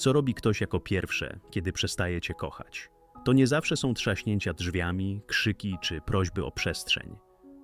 Co robi ktoś jako pierwsze, kiedy przestaje cię kochać? To nie zawsze są trzaśnięcia drzwiami, krzyki czy prośby o przestrzeń.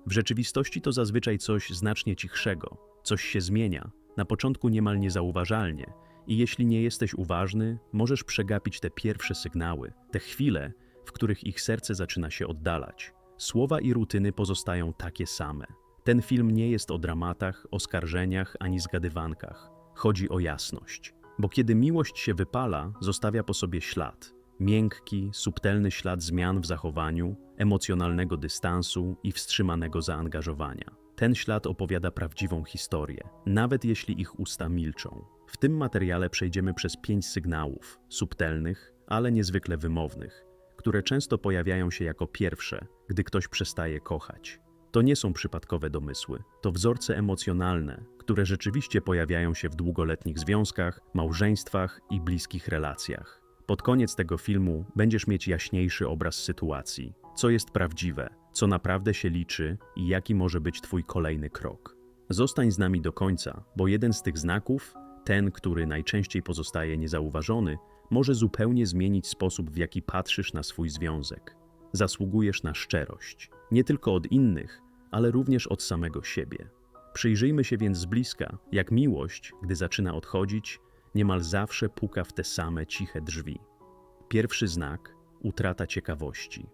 W rzeczywistości to zazwyczaj coś znacznie cichszego, coś się zmienia, na początku niemal niezauważalnie, i jeśli nie jesteś uważny, możesz przegapić te pierwsze sygnały, te chwile, w których ich serce zaczyna się oddalać. Słowa i rutyny pozostają takie same. Ten film nie jest o dramatach, oskarżeniach ani zgadywankach. Chodzi o jasność. Bo kiedy miłość się wypala, zostawia po sobie ślad. Miękki, subtelny ślad zmian w zachowaniu, emocjonalnego dystansu i wstrzymanego zaangażowania. Ten ślad opowiada prawdziwą historię, nawet jeśli ich usta milczą. W tym materiale przejdziemy przez pięć sygnałów, subtelnych, ale niezwykle wymownych, które często pojawiają się jako pierwsze, gdy ktoś przestaje kochać. To nie są przypadkowe domysły, to wzorce emocjonalne, które rzeczywiście pojawiają się w długoletnich związkach, małżeństwach i bliskich relacjach. Pod koniec tego filmu będziesz mieć jaśniejszy obraz sytuacji, co jest prawdziwe, co naprawdę się liczy i jaki może być Twój kolejny krok. Zostań z nami do końca, bo jeden z tych znaków, ten, który najczęściej pozostaje niezauważony, może zupełnie zmienić sposób, w jaki patrzysz na swój związek. Zasługujesz na szczerość, nie tylko od innych, ale również od samego siebie. Przyjrzyjmy się więc z bliska, jak miłość, gdy zaczyna odchodzić, niemal zawsze puka w te same ciche drzwi. Pierwszy znak utrata ciekawości.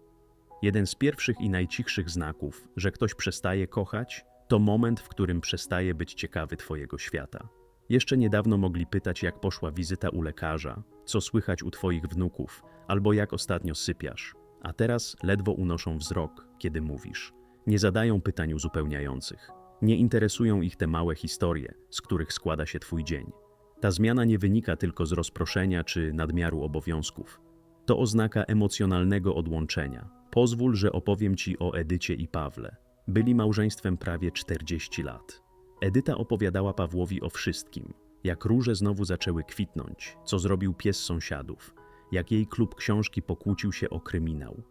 Jeden z pierwszych i najcichszych znaków, że ktoś przestaje kochać, to moment, w którym przestaje być ciekawy Twojego świata. Jeszcze niedawno mogli pytać, jak poszła wizyta u lekarza, co słychać u Twoich wnuków, albo jak ostatnio sypiasz, a teraz ledwo unoszą wzrok, kiedy mówisz. Nie zadają pytań uzupełniających. Nie interesują ich te małe historie, z których składa się Twój dzień. Ta zmiana nie wynika tylko z rozproszenia czy nadmiaru obowiązków. To oznaka emocjonalnego odłączenia. Pozwól, że opowiem Ci o Edycie i Pawle. Byli małżeństwem prawie 40 lat. Edyta opowiadała Pawłowi o wszystkim. Jak róże znowu zaczęły kwitnąć, co zrobił pies sąsiadów, jak jej klub książki pokłócił się o kryminał.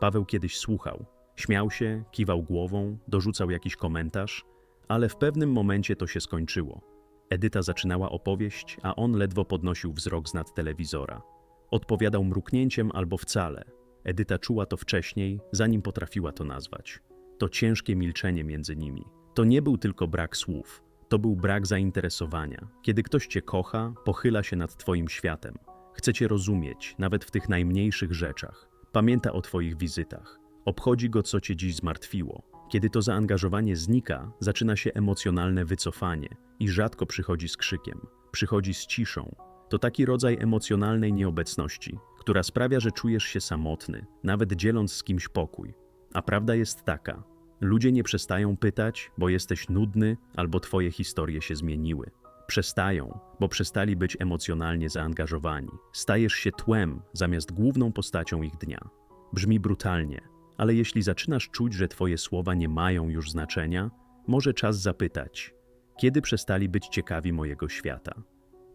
Paweł kiedyś słuchał, śmiał się, kiwał głową, dorzucał jakiś komentarz, ale w pewnym momencie to się skończyło. Edyta zaczynała opowieść, a on ledwo podnosił wzrok z nad telewizora. Odpowiadał mruknięciem albo wcale. Edyta czuła to wcześniej, zanim potrafiła to nazwać. To ciężkie milczenie między nimi. To nie był tylko brak słów, to był brak zainteresowania. Kiedy ktoś cię kocha, pochyla się nad twoim światem. Chce cię rozumieć, nawet w tych najmniejszych rzeczach. Pamięta o twoich wizytach. Obchodzi go, co cię dziś zmartwiło. Kiedy to zaangażowanie znika, zaczyna się emocjonalne wycofanie i rzadko przychodzi z krzykiem. Przychodzi z ciszą. To taki rodzaj emocjonalnej nieobecności, która sprawia, że czujesz się samotny, nawet dzieląc z kimś pokój. A prawda jest taka: ludzie nie przestają pytać, bo jesteś nudny albo twoje historie się zmieniły. Przestają, bo przestali być emocjonalnie zaangażowani. Stajesz się tłem zamiast główną postacią ich dnia. Brzmi brutalnie, ale jeśli zaczynasz czuć, że twoje słowa nie mają już znaczenia, może czas zapytać, kiedy przestali być ciekawi mojego świata?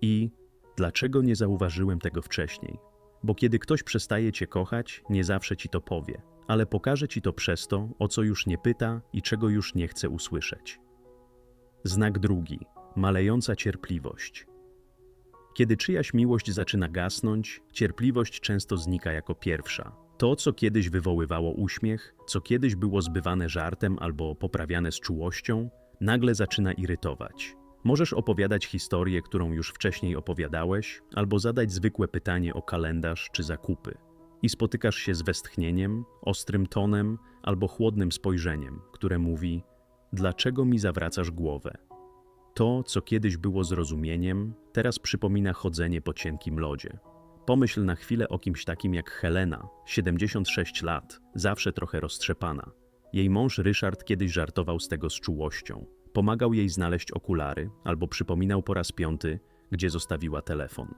I dlaczego nie zauważyłem tego wcześniej? Bo kiedy ktoś przestaje cię kochać, nie zawsze ci to powie, ale pokaże ci to przez to, o co już nie pyta i czego już nie chce usłyszeć. Znak drugi malejąca cierpliwość. Kiedy czyjaś miłość zaczyna gasnąć, cierpliwość często znika jako pierwsza. To, co kiedyś wywoływało uśmiech, co kiedyś było zbywane żartem albo poprawiane z czułością, nagle zaczyna irytować. Możesz opowiadać historię, którą już wcześniej opowiadałeś, albo zadać zwykłe pytanie o kalendarz czy zakupy. I spotykasz się z westchnieniem, ostrym tonem albo chłodnym spojrzeniem, które mówi: Dlaczego mi zawracasz głowę? To, co kiedyś było zrozumieniem, teraz przypomina chodzenie po cienkim lodzie. Pomyśl na chwilę o kimś takim jak Helena, 76 lat, zawsze trochę roztrzepana. Jej mąż Ryszard kiedyś żartował z tego z czułością. Pomagał jej znaleźć okulary albo przypominał po raz piąty, gdzie zostawiła telefon.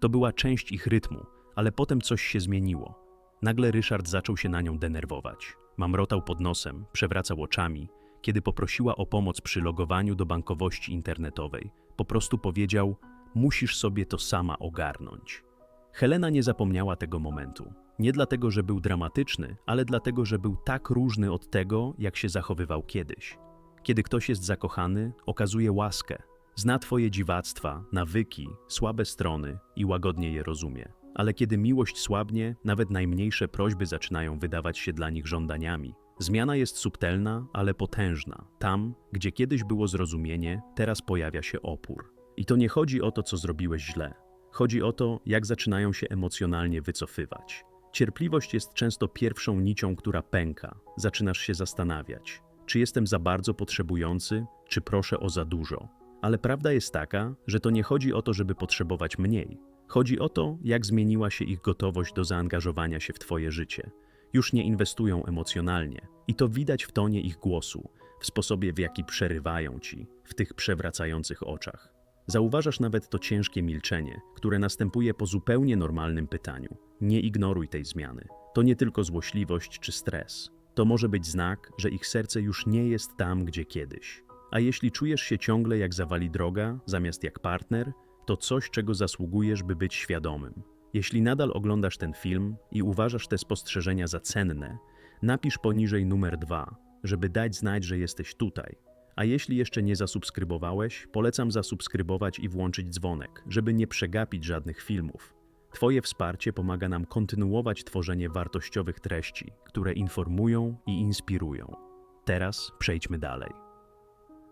To była część ich rytmu, ale potem coś się zmieniło. Nagle Ryszard zaczął się na nią denerwować. Mamrotał pod nosem, przewracał oczami. Kiedy poprosiła o pomoc przy logowaniu do bankowości internetowej, po prostu powiedział: Musisz sobie to sama ogarnąć. Helena nie zapomniała tego momentu. Nie dlatego, że był dramatyczny, ale dlatego, że był tak różny od tego, jak się zachowywał kiedyś. Kiedy ktoś jest zakochany, okazuje łaskę, Zna twoje dziwactwa, nawyki, słabe strony i łagodnie je rozumie. Ale kiedy miłość słabnie, nawet najmniejsze prośby zaczynają wydawać się dla nich żądaniami. Zmiana jest subtelna, ale potężna. Tam, gdzie kiedyś było zrozumienie, teraz pojawia się opór. I to nie chodzi o to, co zrobiłeś źle. Chodzi o to, jak zaczynają się emocjonalnie wycofywać. Cierpliwość jest często pierwszą nicią, która pęka. Zaczynasz się zastanawiać, czy jestem za bardzo potrzebujący, czy proszę o za dużo. Ale prawda jest taka, że to nie chodzi o to, żeby potrzebować mniej. Chodzi o to, jak zmieniła się ich gotowość do zaangażowania się w Twoje życie. Już nie inwestują emocjonalnie, i to widać w tonie ich głosu, w sposobie, w jaki przerywają ci, w tych przewracających oczach. Zauważasz nawet to ciężkie milczenie, które następuje po zupełnie normalnym pytaniu. Nie ignoruj tej zmiany. To nie tylko złośliwość czy stres. To może być znak, że ich serce już nie jest tam, gdzie kiedyś. A jeśli czujesz się ciągle jak zawali droga, zamiast jak partner, to coś, czego zasługujesz, by być świadomym. Jeśli nadal oglądasz ten film i uważasz te spostrzeżenia za cenne, napisz poniżej numer dwa, żeby dać znać, że jesteś tutaj. A jeśli jeszcze nie zasubskrybowałeś, polecam zasubskrybować i włączyć dzwonek, żeby nie przegapić żadnych filmów. Twoje wsparcie pomaga nam kontynuować tworzenie wartościowych treści, które informują i inspirują. Teraz przejdźmy dalej.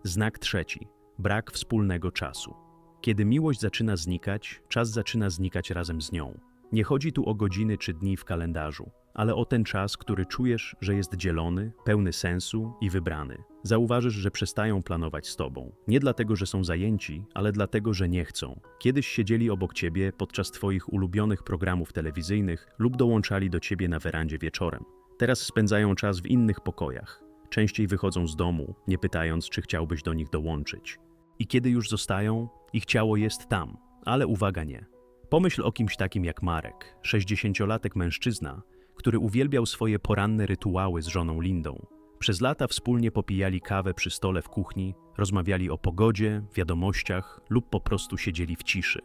Znak trzeci. Brak wspólnego czasu. Kiedy miłość zaczyna znikać, czas zaczyna znikać razem z nią. Nie chodzi tu o godziny czy dni w kalendarzu, ale o ten czas, który czujesz, że jest dzielony, pełny sensu i wybrany. Zauważysz, że przestają planować z tobą. Nie dlatego, że są zajęci, ale dlatego, że nie chcą. Kiedyś siedzieli obok ciebie podczas twoich ulubionych programów telewizyjnych lub dołączali do ciebie na werandzie wieczorem. Teraz spędzają czas w innych pokojach. Częściej wychodzą z domu, nie pytając, czy chciałbyś do nich dołączyć. I kiedy już zostają, ich ciało jest tam, ale uwaga nie. Pomyśl o kimś takim jak Marek, 60-latek mężczyzna, który uwielbiał swoje poranne rytuały z żoną Lindą. Przez lata wspólnie popijali kawę przy stole w kuchni, rozmawiali o pogodzie, wiadomościach lub po prostu siedzieli w ciszy.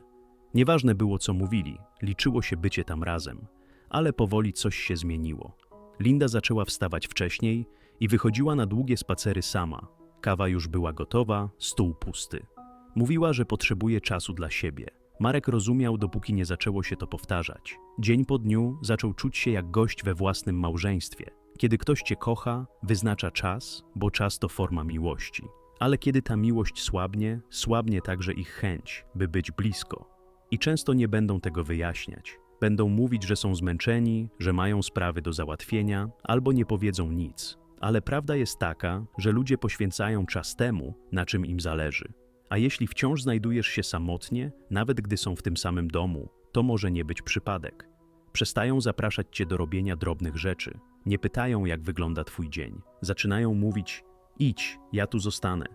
Nieważne było, co mówili, liczyło się bycie tam razem, ale powoli coś się zmieniło. Linda zaczęła wstawać wcześniej i wychodziła na długie spacery sama. Kawa już była gotowa, stół pusty. Mówiła, że potrzebuje czasu dla siebie. Marek rozumiał, dopóki nie zaczęło się to powtarzać. Dzień po dniu zaczął czuć się jak gość we własnym małżeństwie. Kiedy ktoś cię kocha, wyznacza czas, bo czas to forma miłości. Ale kiedy ta miłość słabnie, słabnie także ich chęć, by być blisko. I często nie będą tego wyjaśniać. Będą mówić, że są zmęczeni, że mają sprawy do załatwienia, albo nie powiedzą nic. Ale prawda jest taka, że ludzie poświęcają czas temu, na czym im zależy. A jeśli wciąż znajdujesz się samotnie, nawet gdy są w tym samym domu, to może nie być przypadek. Przestają zapraszać cię do robienia drobnych rzeczy, nie pytają, jak wygląda twój dzień. Zaczynają mówić: idź, ja tu zostanę.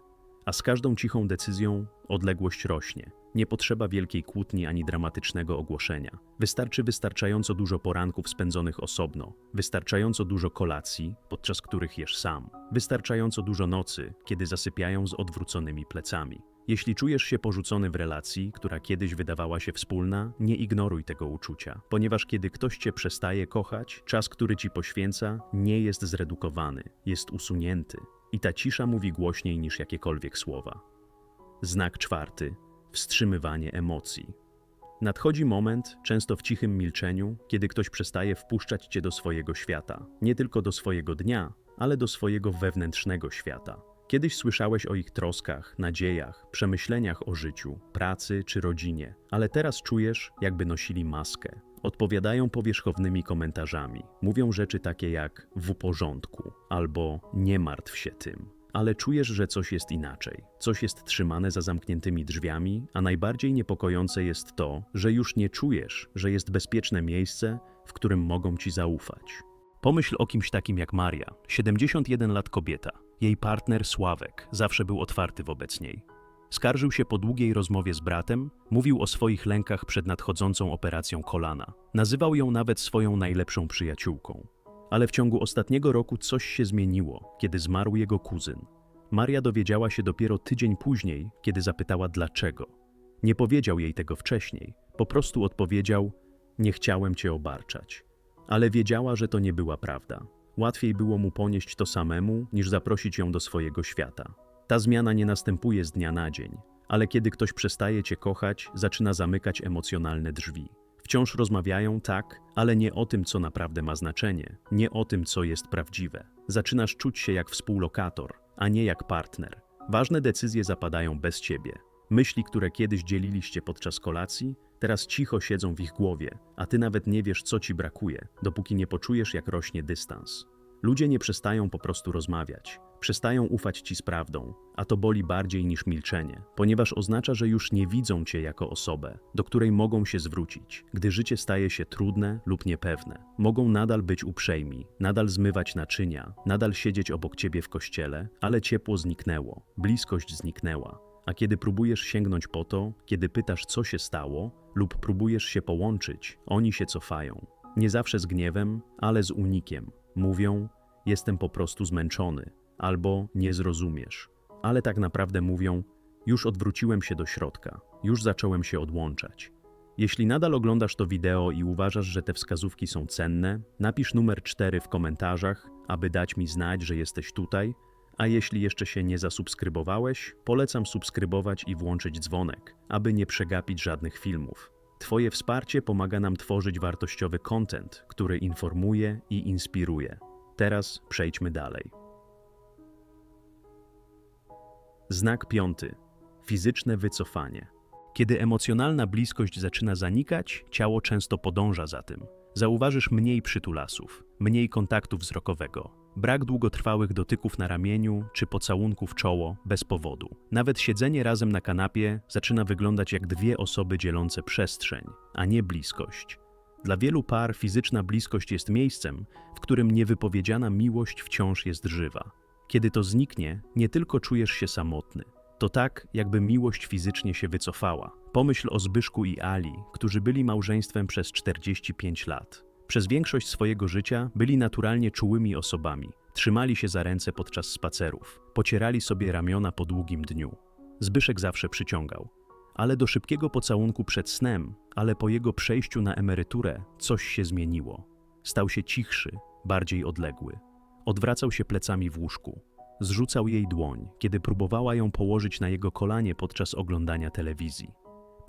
A z każdą cichą decyzją odległość rośnie. Nie potrzeba wielkiej kłótni ani dramatycznego ogłoszenia. Wystarczy wystarczająco dużo poranków spędzonych osobno, wystarczająco dużo kolacji, podczas których jesz sam, wystarczająco dużo nocy, kiedy zasypiają z odwróconymi plecami. Jeśli czujesz się porzucony w relacji, która kiedyś wydawała się wspólna, nie ignoruj tego uczucia, ponieważ kiedy ktoś cię przestaje kochać, czas, który ci poświęca, nie jest zredukowany, jest usunięty. I ta cisza mówi głośniej niż jakiekolwiek słowa. Znak czwarty wstrzymywanie emocji. Nadchodzi moment, często w cichym milczeniu, kiedy ktoś przestaje wpuszczać cię do swojego świata, nie tylko do swojego dnia, ale do swojego wewnętrznego świata. Kiedyś słyszałeś o ich troskach, nadziejach, przemyśleniach o życiu, pracy czy rodzinie, ale teraz czujesz, jakby nosili maskę. Odpowiadają powierzchownymi komentarzami. Mówią rzeczy takie jak w porządku albo nie martw się tym. Ale czujesz, że coś jest inaczej. Coś jest trzymane za zamkniętymi drzwiami, a najbardziej niepokojące jest to, że już nie czujesz, że jest bezpieczne miejsce, w którym mogą ci zaufać. Pomyśl o kimś takim jak Maria, 71 lat kobieta. Jej partner Sławek zawsze był otwarty wobec niej. Skarżył się po długiej rozmowie z bratem, mówił o swoich lękach przed nadchodzącą operacją kolana. Nazywał ją nawet swoją najlepszą przyjaciółką. Ale w ciągu ostatniego roku coś się zmieniło, kiedy zmarł jego kuzyn. Maria dowiedziała się dopiero tydzień później, kiedy zapytała dlaczego. Nie powiedział jej tego wcześniej, po prostu odpowiedział: Nie chciałem cię obarczać. Ale wiedziała, że to nie była prawda. Łatwiej było mu ponieść to samemu, niż zaprosić ją do swojego świata. Ta zmiana nie następuje z dnia na dzień, Ale kiedy ktoś przestaje cię kochać, zaczyna zamykać emocjonalne drzwi. Wciąż rozmawiają tak, ale nie o tym, co naprawdę ma znaczenie, nie o tym, co jest prawdziwe. Zaczynasz czuć się jak współlokator, a nie jak partner. Ważne decyzje zapadają bez ciebie. Myśli, które kiedyś dzieliliście podczas kolacji, teraz cicho siedzą w ich głowie, a ty nawet nie wiesz, co ci brakuje, dopóki nie poczujesz, jak rośnie dystans. Ludzie nie przestają po prostu rozmawiać, przestają ufać ci z prawdą, a to boli bardziej niż milczenie, ponieważ oznacza, że już nie widzą cię jako osobę, do której mogą się zwrócić, gdy życie staje się trudne lub niepewne. Mogą nadal być uprzejmi, nadal zmywać naczynia, nadal siedzieć obok ciebie w kościele, ale ciepło zniknęło, bliskość zniknęła. A kiedy próbujesz sięgnąć po to, kiedy pytasz, co się stało, lub próbujesz się połączyć, oni się cofają. Nie zawsze z gniewem, ale z unikiem. Mówią: Jestem po prostu zmęczony, albo nie zrozumiesz. Ale tak naprawdę mówią: Już odwróciłem się do środka, już zacząłem się odłączać. Jeśli nadal oglądasz to wideo i uważasz, że te wskazówki są cenne, napisz numer 4 w komentarzach, aby dać mi znać, że jesteś tutaj. A jeśli jeszcze się nie zasubskrybowałeś, polecam subskrybować i włączyć dzwonek, aby nie przegapić żadnych filmów. Twoje wsparcie pomaga nam tworzyć wartościowy content, który informuje i inspiruje. Teraz przejdźmy dalej. Znak piąty. Fizyczne wycofanie. Kiedy emocjonalna bliskość zaczyna zanikać, ciało często podąża za tym. Zauważysz mniej przytulasów, mniej kontaktu wzrokowego, brak długotrwałych dotyków na ramieniu czy pocałunków czoło bez powodu. Nawet siedzenie razem na kanapie zaczyna wyglądać jak dwie osoby dzielące przestrzeń, a nie bliskość. Dla wielu par fizyczna bliskość jest miejscem, w którym niewypowiedziana miłość wciąż jest żywa. Kiedy to zniknie, nie tylko czujesz się samotny. To tak, jakby miłość fizycznie się wycofała. Pomyśl o Zbyszku i Ali, którzy byli małżeństwem przez 45 lat. Przez większość swojego życia byli naturalnie czułymi osobami. Trzymali się za ręce podczas spacerów, pocierali sobie ramiona po długim dniu. Zbyszek zawsze przyciągał. Ale do szybkiego pocałunku przed snem, ale po jego przejściu na emeryturę, coś się zmieniło. Stał się cichszy, bardziej odległy. Odwracał się plecami w łóżku. Zrzucał jej dłoń, kiedy próbowała ją położyć na jego kolanie podczas oglądania telewizji.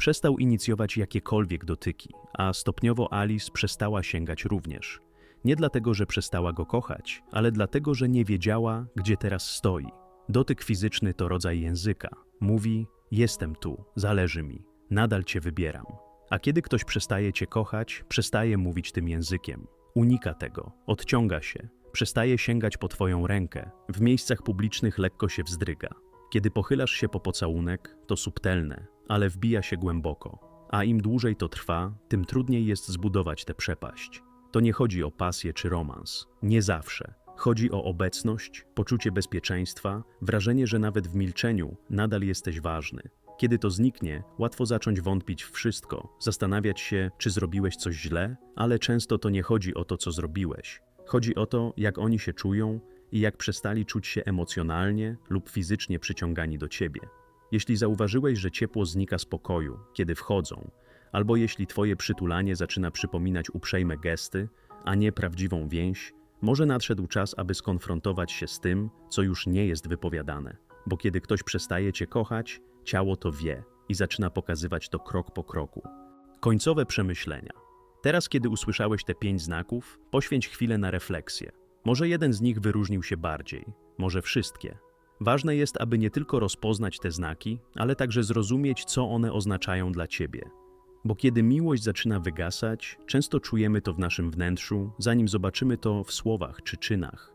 Przestał inicjować jakiekolwiek dotyki, a stopniowo Alice przestała sięgać również. Nie dlatego, że przestała go kochać, ale dlatego, że nie wiedziała, gdzie teraz stoi. Dotyk fizyczny to rodzaj języka. Mówi: Jestem tu, zależy mi, nadal cię wybieram. A kiedy ktoś przestaje cię kochać, przestaje mówić tym językiem. Unika tego, odciąga się, przestaje sięgać po twoją rękę, w miejscach publicznych lekko się wzdryga. Kiedy pochylasz się po pocałunek, to subtelne, ale wbija się głęboko. A im dłużej to trwa, tym trudniej jest zbudować tę przepaść. To nie chodzi o pasję czy romans. Nie zawsze. Chodzi o obecność, poczucie bezpieczeństwa, wrażenie, że nawet w milczeniu nadal jesteś ważny. Kiedy to zniknie, łatwo zacząć wątpić w wszystko, zastanawiać się, czy zrobiłeś coś źle, ale często to nie chodzi o to, co zrobiłeś. Chodzi o to, jak oni się czują i jak przestali czuć się emocjonalnie lub fizycznie przyciągani do ciebie. Jeśli zauważyłeś, że ciepło znika z pokoju, kiedy wchodzą, albo jeśli twoje przytulanie zaczyna przypominać uprzejme gesty, a nie prawdziwą więź, może nadszedł czas, aby skonfrontować się z tym, co już nie jest wypowiadane. Bo kiedy ktoś przestaje cię kochać, ciało to wie i zaczyna pokazywać to krok po kroku. Końcowe przemyślenia. Teraz, kiedy usłyszałeś te pięć znaków, poświęć chwilę na refleksję. Może jeden z nich wyróżnił się bardziej, może wszystkie. Ważne jest, aby nie tylko rozpoznać te znaki, ale także zrozumieć, co one oznaczają dla ciebie. Bo kiedy miłość zaczyna wygasać, często czujemy to w naszym wnętrzu, zanim zobaczymy to w słowach czy czynach.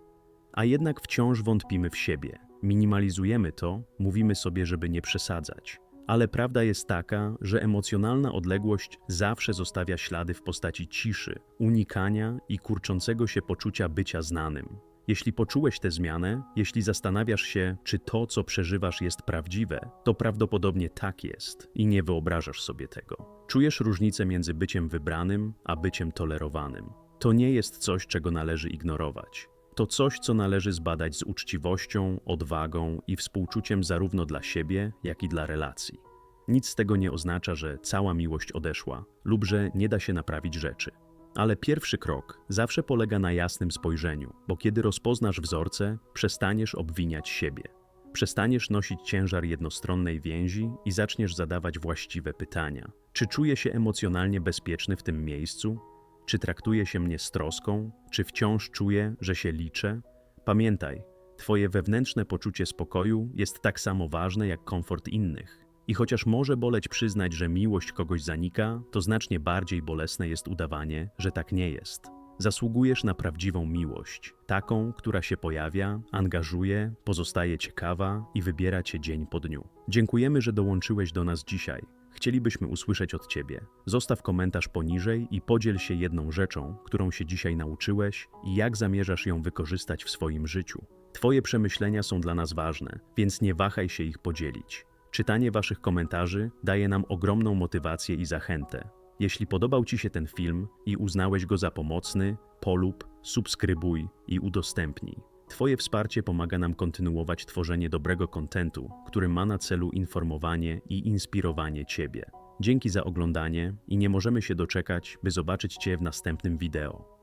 A jednak wciąż wątpimy w siebie, minimalizujemy to, mówimy sobie, żeby nie przesadzać. Ale prawda jest taka, że emocjonalna odległość zawsze zostawia ślady w postaci ciszy, unikania i kurczącego się poczucia bycia znanym. Jeśli poczułeś tę zmianę, jeśli zastanawiasz się, czy to, co przeżywasz, jest prawdziwe, to prawdopodobnie tak jest i nie wyobrażasz sobie tego. Czujesz różnicę między byciem wybranym a byciem tolerowanym. To nie jest coś, czego należy ignorować. To coś, co należy zbadać z uczciwością, odwagą i współczuciem zarówno dla siebie, jak i dla relacji. Nic z tego nie oznacza, że cała miłość odeszła lub że nie da się naprawić rzeczy. Ale pierwszy krok zawsze polega na jasnym spojrzeniu, bo kiedy rozpoznasz wzorce, przestaniesz obwiniać siebie. Przestaniesz nosić ciężar jednostronnej więzi i zaczniesz zadawać właściwe pytania. Czy czuję się emocjonalnie bezpieczny w tym miejscu? Czy traktuje się mnie z troską? Czy wciąż czuję, że się liczę? Pamiętaj, Twoje wewnętrzne poczucie spokoju jest tak samo ważne jak komfort innych. I chociaż może boleć przyznać, że miłość kogoś zanika, to znacznie bardziej bolesne jest udawanie, że tak nie jest. Zasługujesz na prawdziwą miłość, taką, która się pojawia, angażuje, pozostaje ciekawa i wybiera cię dzień po dniu. Dziękujemy, że dołączyłeś do nas dzisiaj. Chcielibyśmy usłyszeć od Ciebie. Zostaw komentarz poniżej i podziel się jedną rzeczą, którą się dzisiaj nauczyłeś i jak zamierzasz ją wykorzystać w swoim życiu. Twoje przemyślenia są dla nas ważne, więc nie wahaj się ich podzielić. Czytanie Waszych komentarzy daje nam ogromną motywację i zachętę. Jeśli podobał Ci się ten film i uznałeś go za pomocny, polub, subskrybuj i udostępnij. Twoje wsparcie pomaga nam kontynuować tworzenie dobrego kontentu, który ma na celu informowanie i inspirowanie Ciebie. Dzięki za oglądanie i nie możemy się doczekać, by zobaczyć Cię w następnym wideo.